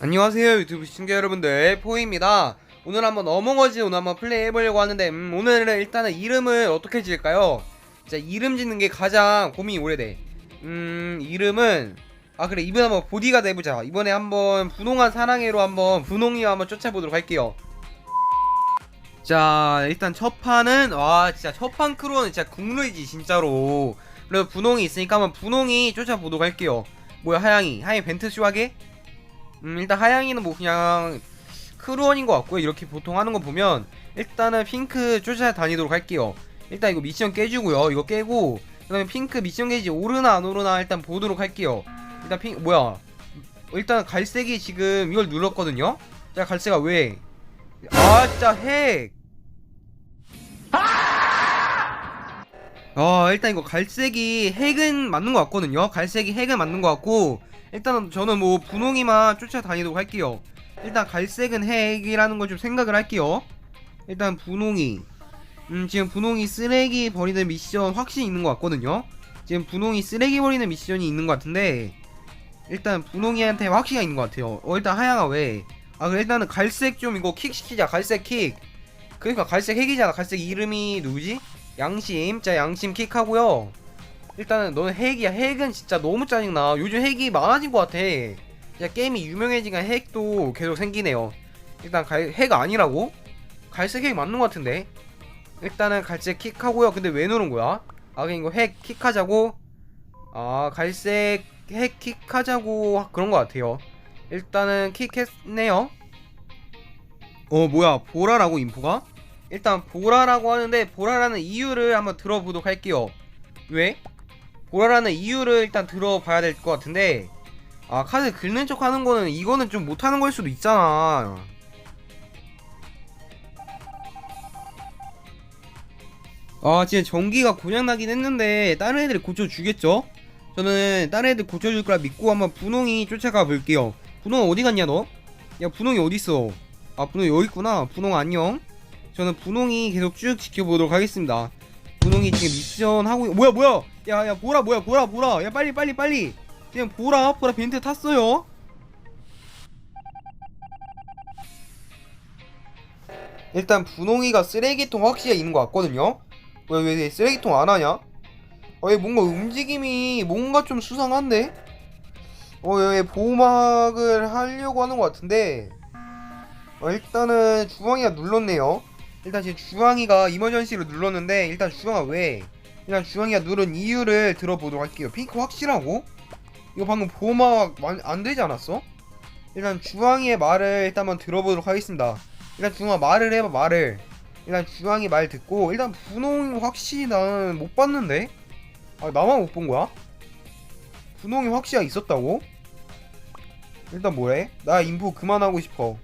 안녕하세요 유튜브 시청자 여러분들. 포입니다. 오늘 한번 어몽어지 오늘 한번 플레이 해보려고 하는데 음, 오늘은 일단은 이름을 어떻게 지을까요? 진짜 이름 짓는 게 가장 고민이 오래돼. 음 이름은 아 그래 이번에 한번 보디가드 해보자. 이번에 한번 분홍한 사랑해로 한번 분홍이와 한번 쫓아보도록 할게요. 자 일단 첫 판은 와 진짜 첫 판 크루는 진짜 국룰이지 진짜로. 그래서 분홍이 있으니까 한번 분홍이 쫓아보도록 할게요. 뭐야 하양이. 하양이 벤트 쇼 하게? 음 일단 하양이는 뭐 그냥 크루원인 것 같고요. 이렇게 보통 하는 거 보면 일단은 핑크 쫓아다니도록 할게요. 일단 이거 미션 깨주고요. 이거 깨고 그 다음에 핑크 미션 게이지 오르나 안 오르나 일단 보도록 할게요. 일단 핑 뭐야? 일단 갈색이 지금 이걸 눌렀거든요. 자 갈색아 왜? 아 진짜 핵 아 일단 이거 갈색이 핵은 맞는 것 같거든요. 갈색이 핵은 맞는 것 같고 일단 저는 뭐 분홍이만 쫓아다니도록 할게요. 일단 갈색은 핵이라는 걸 좀 생각을 할게요. 일단 분홍이. 음 지금 분홍이 쓰레기 버리는 미션 확실히 있는 것 같거든요. 지금 분홍이 쓰레기 버리는 미션이 있는 것 같은데 일단 분홍이한테 확실히 있는 것 같아요. 어 일단 하양아 왜? 아 일단은 갈색 좀 이거 킥 시키자. 갈색 킥. 그러니까 갈색 핵이잖아. 갈색 이름이 누구지? 양심 자 양심 킥하고요. 일단은 너는 핵이야. 핵은 진짜 너무 짜증나. 요즘 핵이 많아진 것 같아. 진짜 게임이 유명해지니까 핵도 계속 생기네요. 일단 갈, 핵 아니라고? 갈색 핵 맞는 것 같은데? 일단은 갈색 킥하고요. 근데 왜 누른 거야? 아 그냥 이거 핵 킥하자고? 아 갈색 핵 킥하자고 그런 것 같아요. 일단은 킥했네요. 어 뭐야. 보라라고 인포가? 일단 보라라고 하는데 보라라는 이유를 한번 들어보도록 할게요 왜? 보라라는 이유를 일단 들어봐야 될 것 같은데 아 카드 긁는 척 하는 거는 이거는 좀 못하는 걸 수도 있잖아 아 진짜 전기가 고장나긴 했는데 다른 애들이 고쳐주겠죠? 저는 다른 애들 고쳐줄 거라 믿고 한번 분홍이 쫓아가 볼게요 분홍 어디 갔냐 너? 야 분홍이 어딨어 아 분홍이 여기 있구나 분홍 안녕 저는 분홍이 계속 쭉 지켜보도록 하겠습니다. 분홍이 지금 미션 하고 있- 뭐야 뭐야? 야야 보라 뭐야 보라 보라. 야 빨리 빨리 빨리. 지금 보라 보라 벤트 탔어요. 일단 분홍이가 쓰레기통 확실히 있는 것 같거든요. 왜왜 쓰레기통 안 하냐? 어 얘 뭔가 움직임이 뭔가 좀 수상한데? 어얘 보호막을 하려고 하는 것 같은데. 어, 일단은 주황이가 눌렀네요 일단 지금 주황이가 이머전시로 눌렀는데 일단 주황아 왜 일단 주황이가 누른 이유를 들어보도록 할게요 핑크 확실하고? 이거 방금 보호막 안, 안 되지 않았어? 일단 주황이의 말을 일단 한번 들어보도록 하겠습니다 일단 주황아 말을 해봐 말을 일단 주황이 말 듣고 일단 분홍이 확실히 나는 못 봤는데? 아 나만 못 본 거야? 분홍이 확실히 있었다고? 일단 뭐래? 나 인포 그만하고 싶어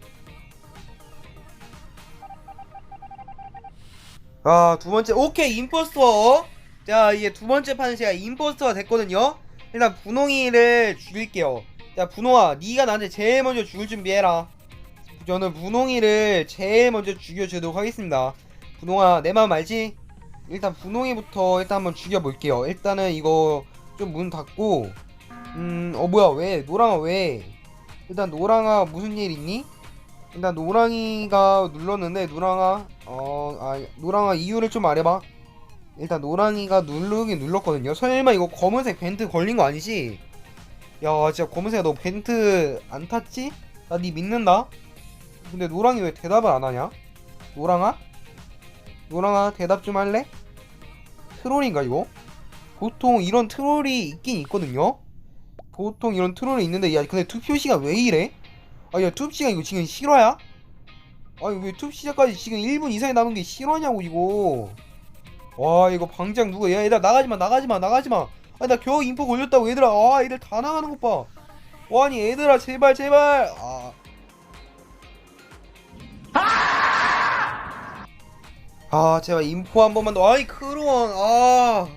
아, 두 번째, 오케이, 임포스터. 자, 이제 두 번째 판은 제가 임포스터가 됐거든요. 일단 분홍이를 죽일게요. 자, 분홍아, 네가 나한테 제일 먼저 죽을 준비해라. 저는 분홍이를 제일 먼저 죽여주도록 하겠습니다. 분홍아, 내 마음 알지? 일단 분홍이부터 일단 한번 죽여볼게요. 일단은 이거 좀 문 닫고, 음, 어, 뭐야, 왜? 노랑아, 왜? 일단 노랑아, 무슨 일 있니? 일단 노랑이가 눌렀는데 노랑아 어, 아, 노랑아 이유를 좀 말해봐. 일단 노랑이가 누르긴 눌렀거든요. 설마 이거 검은색 벤트 걸린 거 아니지? 야, 진짜 검은색 너 벤트 안 탔지? 나 니 믿는다. 근데 노랑이 왜 대답을 안 하냐? 노랑아? 노랑아 대답 좀 할래? 트롤인가 이거? 보통 이런 트롤이 있긴 있거든요. 보통 이런 트롤이 있는데 야 근데 투표 시간 왜 이래? 아야 투표 시간 이거 지금 실화야? 아니 왜 투표 시작까지 지금 1분 이상이 남은 게 실화냐고 이거 와 이거 방장 누가 야 얘들아 나가지마 나가지마 나가지마 아니 나 겨우 인포 걸렸다고 얘들아 아 애들 다 나가는 것봐 와 아니 얘들아 제발 제발 아 아, 제발 인포 한 번만 더. 아이, 크루원, 아.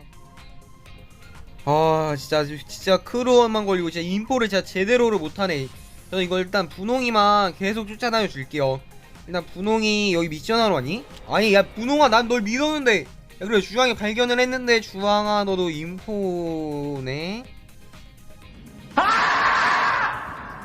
아, 진짜, 진짜 크루원만 걸리고, 진짜 인포를 진짜 제대로를 못 하네. 저는 이거 일단 분홍이만 계속 쫓아다녀 줄게요. 일단 분홍이 여기 미션하러 왔니? 아니 야 분홍아 난 널 믿었는데 야 그래 주황이 발견을 했는데 주황아 너도 인포네?